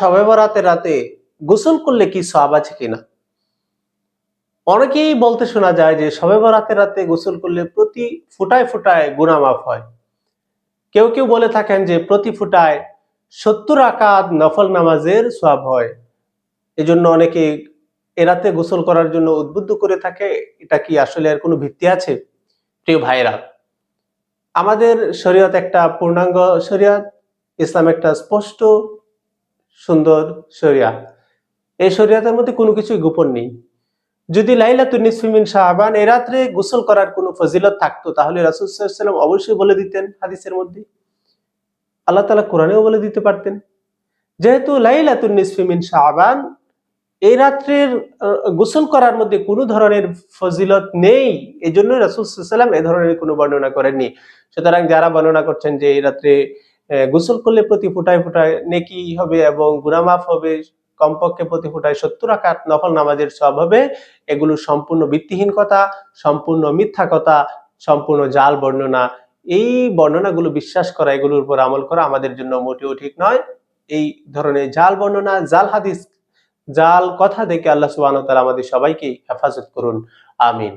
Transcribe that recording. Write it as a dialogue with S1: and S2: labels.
S1: সবে বরাতের রাতে গোসল করলে কি সব আছে কিনা? অনেকেই বলতে শোনা যায় যে সবে বরাতের রাতে গোসল করলে প্রতি ফুটায় ফুটায় গুনাহ মাফ হয়। কেউ কেউ বলে থাকেন যে প্রতি ফুটায় সত্তর আকাত নফল নামাজের সওয়াব হয়। এজন্য অনেকে এরাতে গোসল করার জন্য উদ্বুদ্ধ করে থাকে, এটা কি আসলে এর কোনো ভিত্তি আছে? প্রিয় ভাইরা আমাদের শরীয়ত একটা পূর্ণাঙ্গ শরীয়ত, ইসলাম একটা স্পষ্ট সুন্দর শরিয়া। এই শরিয়াতের মধ্যে কোনো কিছুই গোপন নেই। যদি লাইলাতুন নিসফি মিন শাহবান এই রাত্রে গোসল করার কোনো ফজিলত থাকতো, তাহলে রাসূল সাল্লাল্লাহু আলাইহি ওয়াসাল্লাম অবশ্যই বলে দিতেন হাদিসের মধ্যে। আল্লাহ তাআলা কোরআনেও বলে দিতে পারতেন। যেহেতু লাইলাতুন নিসফি মিন শাহবান এই রাত্রের গোসল করার মধ্যে কোনো ধরনের ফজিলত নেই এই জন্য রাসূল সাল্লাল্লাহু এ ধরনের কোনো বর্ণনা করেননি। সুতরাং যারা বর্ণনা করছেন যে এই রাত্রে গোসল করলে প্রতি ফুটায় ফুটায় নেকি হবে এবং গুনাহ মাফ হবে, কমপক্ষে প্রতি ফুটায় সত্তর আকাত নফল নামাজের সব হবে। এগুলো সম্পূর্ণ ভিত্তিহীন কথা, সম্পূর্ণ মিথ্যা কথা, সম্পূর্ণ জাল বর্ণনা। এই বর্ণনাগুলো বিশ্বাস করা, এগুলোর উপর আমল করা আমাদের জন্য মোটেও ঠিক নয়। এই ধরনের জাল বর্ণনা, জাল হাদিস, জাল কথা দেখে আল্লাহ ওয়া আমাদের সবাইকে হেফাজত করুন। আমিন।